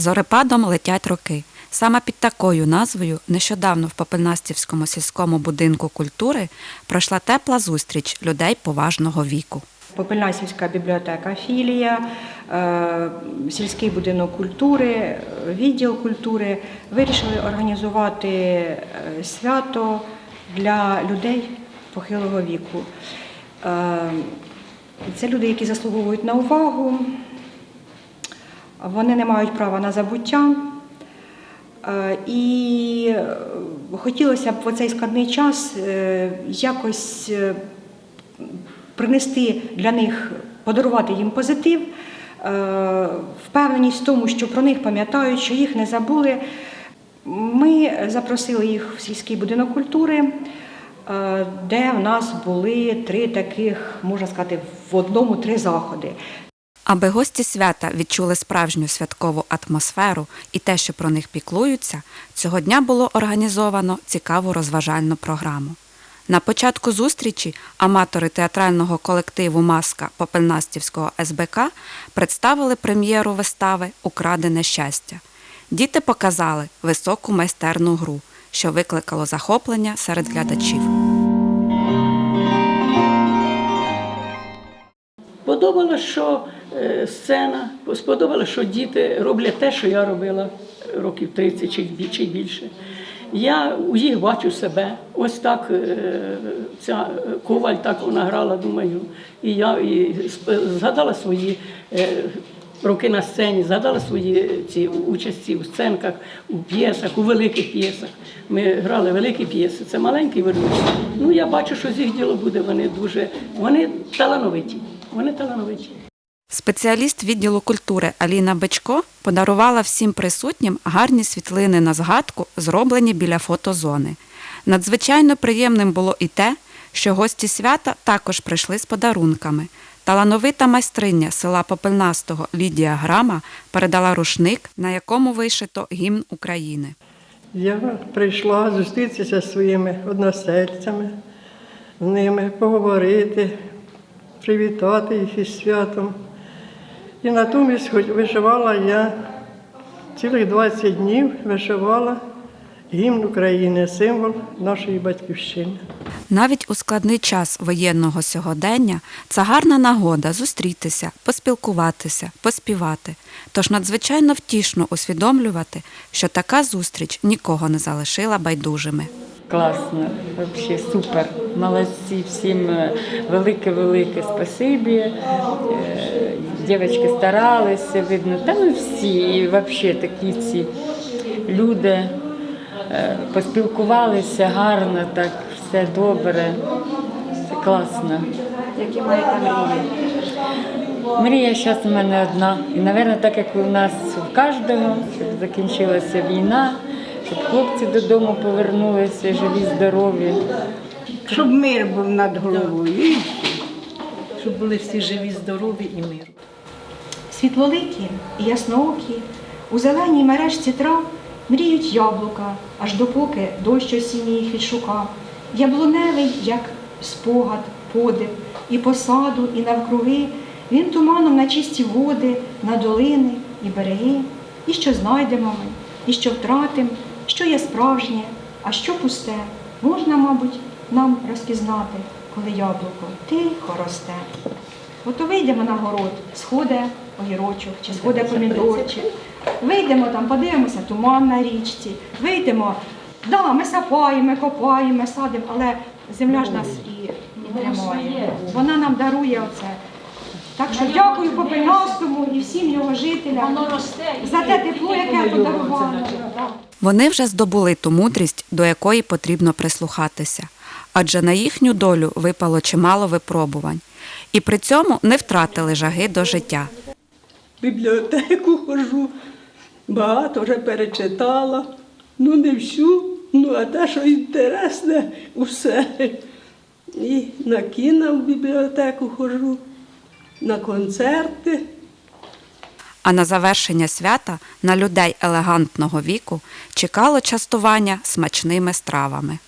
Зорепадом летять роки. Саме під такою назвою нещодавно в Попельнастівському сільському будинку культури пройшла тепла зустріч людей поважного віку. Попельнасівська бібліотека філія, е, сільський будинок культури, відділ культури вирішили організувати е, свято для людей похилого віку. Е, Це люди, які заслуговують на увагу, вони не мають права на забуття. Е, І е, хотілося б в цей складний час е, якось принести для них, подарувати їм позитив, впевненість в тому, що про них пам'ятають, що їх не забули. Ми запросили їх в сільський будинок культури, де в нас були три таких, можна сказати, в одному три заходи. Аби гості свята відчули справжню святкову атмосферу і те, що про них піклуються, цього дня було організовано цікаву розважальну програму. На початку зустрічі аматори театрального колективу Маска Попельнастівського СБК представили прем'єру вистави Украдене щастя. Діти показали високу майстерну гру, що викликало захоплення серед глядачів. Подобалось, що е, сцена, сподобалось, що діти роблять те, що я робила років 30 чи більше. Я у їх бачу себе. Ось так е, ця е, коваль так вона грала, думаю. І я і згадала свої е, роки на сцені, згадала свої ці участі у сценках, у п'єсах, у великих п'єсах. Ми грали великі п'єси. Це маленький вернусь. Ну я бачу, що з їх діло буде. Вони дуже вони талановиті. Вони талановиті. Спеціаліст відділу культури Аліна Бечко подарувала всім присутнім гарні світлини на згадку, зроблені біля фотозони. Надзвичайно приємним було і те, що гості свята також прийшли з подарунками. Талановита майстриня села Попельнастого Лідія Грама передала рушник, на якому вишито гімн України. Я прийшла зустрітися зі своїми односельцями, з ними поговорити, привітати їх із святом. І натомість хоч вишивала я цілих 20 днів вишивала гімн України, символ нашої батьківщини. Навіть у складний час воєнного сьогодення це гарна нагода зустрітися, поспілкуватися, поспівати. Тож надзвичайно втішно усвідомлювати, що така зустріч нікого не залишила байдужими. Класно, взагалі супер. Молодці, всім е, велике-велике спасибі. Е, Дівчатки старалися, видно. Та ми всі, і взагалі такі ці люди е, поспілкувалися гарно, так, все добре. Це класно. Які маєте мрії? Мрія зараз у мене одна. І, мабуть, так як у нас у кожного, щоб закінчилася війна, щоб хлопці додому повернулися живі, здорові. Щоб мир був над головою. Щоб були всі живі, здорові і мир. Світлоликі і ясноокі, у зеленій мережці трав мріють яблука, аж допоки дощ осінній їх відшукав. Яблуневий, як спогад, подив, і посаду, і навкруги, він туманом на чисті води, на долини і береги. І що знайдемо ми, і що втратим, що є справжнє, а що пусте, можна, мабуть, нам розпізнати, коли яблуко тихо росте. Ото вийдемо на город, сходе огірочок чи сходе помідорчик. Вийдемо там, подивимося туман на річці. Вийдемо, да, ми сапаємо, копаємо, садимо, але земля ж нас і тримає. Вона нам дарує оце. Так що дякую Попельнастому і всім його жителям за те тепло, яке подарували. Вони вже здобули ту мудрість, до якої потрібно прислухатися, адже на їхню долю випало чимало випробувань, і при цьому не втратили жаги до життя. Бібліотеку ходжу, багато вже перечитала. Ну, не всю, ну а те, що інтересне, усе. І на кіно в бібліотеку ходжу, на концерти. А на завершення свята на людей елегантного віку чекало частування смачними стравами.